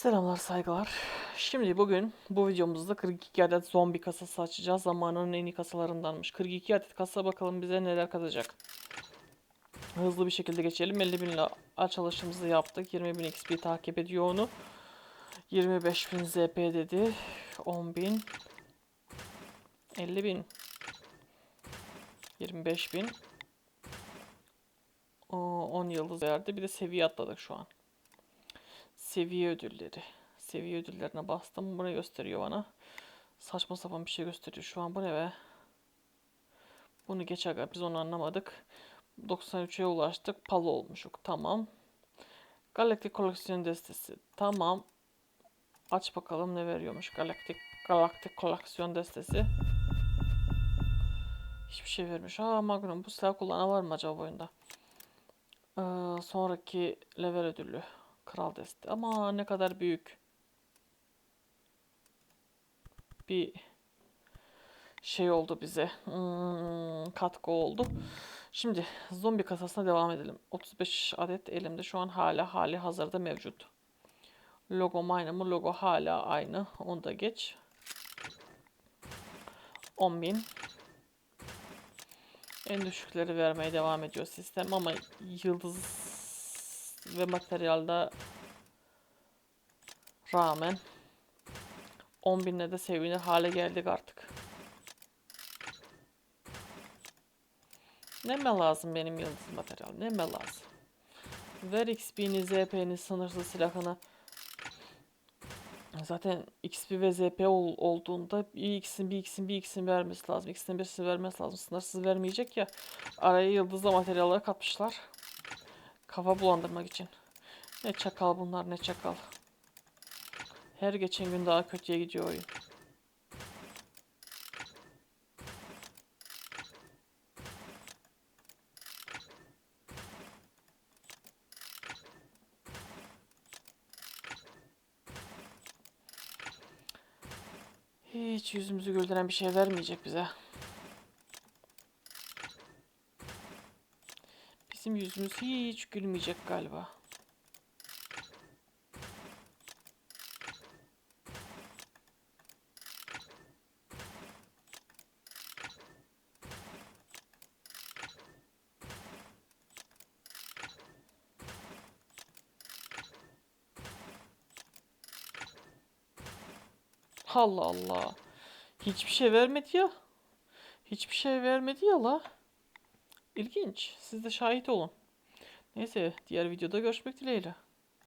Selamlar saygılar. Şimdi bugün bu videomuzda 42 adet zombi kasası açacağız. Zamanının en iyi kasalarındanmış. 42 adet kasa bakalım bize neler katacak. Hızlı bir şekilde geçelim. 50 bin ile açılışımızı yaptık. 20 bin XP takip ediyor onu. 25 bin ZP dedi. 10 bin. 50 bin. 25 bin. O, 10 yıldız verdi. Bir de seviye atladık şu an. Seviye ödülleri. Seviye ödüllerine bastım. Bu ne gösteriyor bana? Saçma sapan bir şey gösteriyor şu an. Bu ne be? Bunu geç aga. Biz onu anlamadık. 93'e ulaştık. Palo olmuşuk. Tamam. Galaktik koleksiyon destesi. Tamam. Aç bakalım ne veriyormuş. Galaktik Galaktik koleksiyon destesi. Hiçbir şey vermiş. Aa Magnum. Bu silah kullanan var mı acaba oyunda? Ee, sonraki level ödülü. Kral deste. Ama ne kadar büyük. Bir şey oldu bize. Hmm, katkı oldu. Şimdi zombi kasasına devam edelim. 35 adet elimde şu an hala hali hazırda mevcut. Logo aynı mı? Logo hala aynı. Onu da geç. 10.000 En düşükleri vermeye devam ediyor sistem ama yıldız ve materyalde rağmen 10 binle de sevinir hale geldik artık. Ne mi lazım benim yıldız materyal? Ne mi lazım? Ver XP'ni, ZP'ni, sınırsız silahını. Zaten XP ve ZP ol, olduğunda bir X'in bir X'in bir X'in vermesi lazım. X'in birisini vermesi lazım. Sınırsız vermeyecek ya. Araya yıldızla materyaller katmışlar. Kafa bulandırmak için. Ne çakal bunlar ne çakal. Her geçen gün daha kötüye gidiyor oyun. Hiç yüzümüzü güldüren bir şey vermeyecek bize. Bizim yüzümüz hiç gülmeyecek galiba. Allah Allah. Hiçbir şey vermedi ya. Hiçbir şey vermedi ya la. İlginç. Siz de şahit olun. Neyse diğer videoda görüşmek dileğiyle.